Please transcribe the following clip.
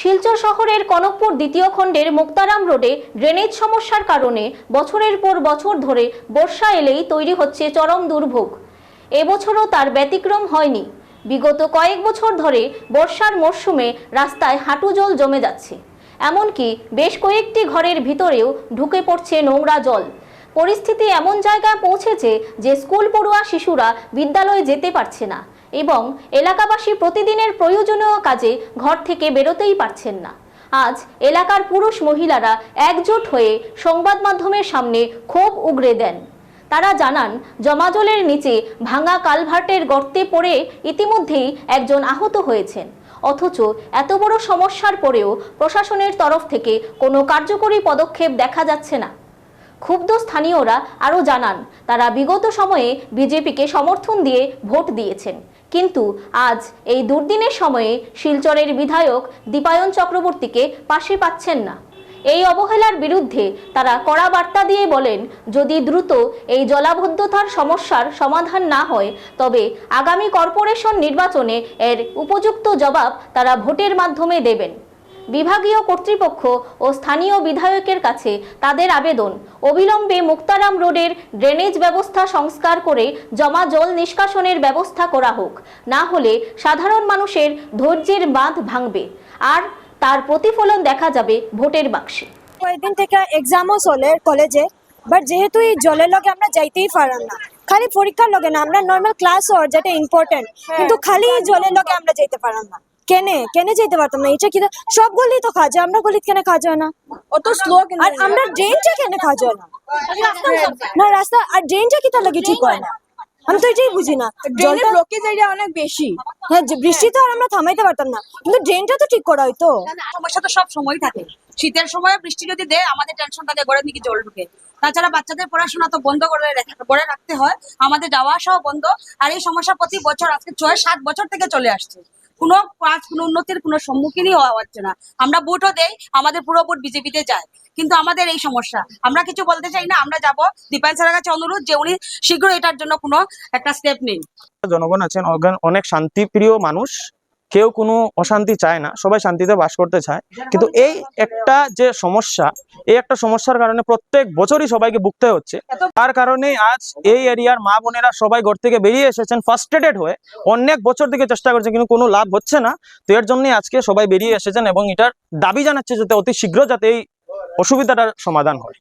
শিলচর শহরের কনকপুর দ্বিতীয় খণ্ডের মুক্তারাম রোডে ড্রেনেজ সমস্যার কারণে বছরের পর বছর ধরে বর্ষা এলেই তৈরি হচ্ছে চরম দুর্ভোগ। এবছরও তার ব্যতিক্রম হয়নি। বিগত কয়েক বছর ধরে বর্ষার মরশুমে রাস্তায় হাঁটু জল জমে যাচ্ছে। এমনকি বেশ কয়েকটি ঘরের ভিতরেও ঢুকে পড়ছে নোংরা জল। পরিস্থিতি এমন জায়গায় পৌঁছেছে যে স্কুল পড়ুয়া শিশুরা বিদ্যালয়ে যেতে পারছে না। এবং এলাকাবাসী প্রতিদিনের প্রয়োজনীয় কাজে ঘর থেকে বেরোতেই পারছেন না। আজ এলাকার পুরুষ মহিলারা একজোট হয়ে সংবাদ মাধ্যমের সামনে ক্ষোভ উগরে দেন। তারা জানান জমাজলের নিচে ভাঙা কালভার্টের গর্তে পড়ে ইতিমধ্যেই একজন আহত হয়েছেন। অথচ এত বড় সমস্যার পরেও প্রশাসনের তরফ থেকে কোনো কার্যকরী পদক্ষেপ দেখা যাচ্ছে না। ক্ষুব্ধ স্থানীয়রা আরও জানান, তারা বিগত সময়ে বিজেপিকে সমর্থন দিয়ে ভোট দিয়েছেন। কিন্তু আজ এই দুর্দিনের সময়ে শিলচরের বিধায়ক দীপায়ন চক্রবর্তীকে পাশে পাচ্ছেন না। এই অবহেলার বিরুদ্ধে তারা কড়া বার্তা দিয়ে বলেন, যদি দ্রুত এই জলাবদ্ধতার সমস্যার সমাধান না হয়, তবে আগামী কর্পোরেশন নির্বাচনে এর উপযুক্ত জবাব তারা ভোটের মাধ্যমে দেবেন। বিভাগীয় কর্তৃপক্ষ ও স্থানীয় বিধায়কের কাছে তাদের আবেদন। অবিলম্বে মুক্তারাম রোডের ড্রেনেজ ব্যবস্থা সংস্কার করে জমা জল নিষ্কাশনের ব্যবস্থা করা হোক। না হলে সাধারণ মানুষের ধৈর্যের বাঁধ ভাঙবে। আর তার প্রতিফলন দেখা যাবে ভোটের বাক্সে। কয়েকদিন থেকে এক্সামও চলে কলেজে বাট যেহেতু এই জলের লগে আমরা যাইতেই পারাম না খালি পরীক্ষার লগে না আমরা নর্মাল ক্লাস হওয়ার যেটা ইম্পর্টেন্ট কিন্তু খালি এই জলের লগে আমরা যাইতে পারাম না। কেনে? কেনে যেতে পারতাম না। এটা কি সব গলি তো খাওয়া যায়। আমরা গলিত কেন খাওয়া যায় না? অত স্লো আর আমরা ড্রেনটা কেন খাওয়া যায় না? না রাস্তা আর ড্রেনটা কি তার লাগে ঠিক হয় না? আমি তো এটাই বুঝি না। ড্রেনের জলটা ব্লকেজ এরিয়া অনেক বেশি। হ্যাঁ বৃষ্টি তো আর আমরা থামাইতে পারতাম না। কিন্তু ড্রেনটা তো ঠিক করা হয়তো সমস্যা তো সব সময় থাকে। শীতের সময় বৃষ্টি যদি দেয় আমাদের টেনশন থাকে ঘরের দিকে জল ঢুকে। তাছাড়া বাচ্চাদের পড়াশোনা তো বন্ধ করে করে রাখতে হয়। আমাদের যাওয়া আসাও বন্ধ। আর এই সমস্যা প্রতি বছর আজকে ছয় সাত বছর থেকে চলে আসছে। কোনো কাজ, কোনো উন্নতির, কোনো সম্মুখীনই হওয়া হচ্ছে না। আমরা ভোটও দেই, আমাদের পুরো ভোট বিজেপিতে যায়। কিন্তু আমাদের এই সমস্যা, আমরা কিছু বলতে চাই না, আমরা যাব দীপায়ন স্যারের কাছে অনুরোধ যে উনি শীঘ্র এটার জন্য কোনো একটা স্টেপ নিন। জনগণ আছেন অনেক শান্তিপ্রিয় মানুষ। কেউ কোনো অশান্তি চায় না, সবাই শান্তিতে বাস করতে চায়। কিন্তু এই একটা যে সমস্যা, এই একটা সমস্যার কারণে প্রত্যেক বছরই সবাইকে ভুগতে হচ্ছে। তার কারণে আজ এই এরিয়ার মা বোনেরা সবাই ঘর থেকে বেরিয়ে এসেছেন ফার্স্টেডেড হয়ে। অনেক বছর থেকে চেষ্টা করছে, কিন্তু কোনো লাভ হচ্ছে না। তো এর জন্যই আজকে সবাই বেরিয়ে এসেছেন এবং এটার দাবি জানাচ্ছে যাতে অতি শীঘ্র যাতে এই অসুবিধাটার সমাধান হয়।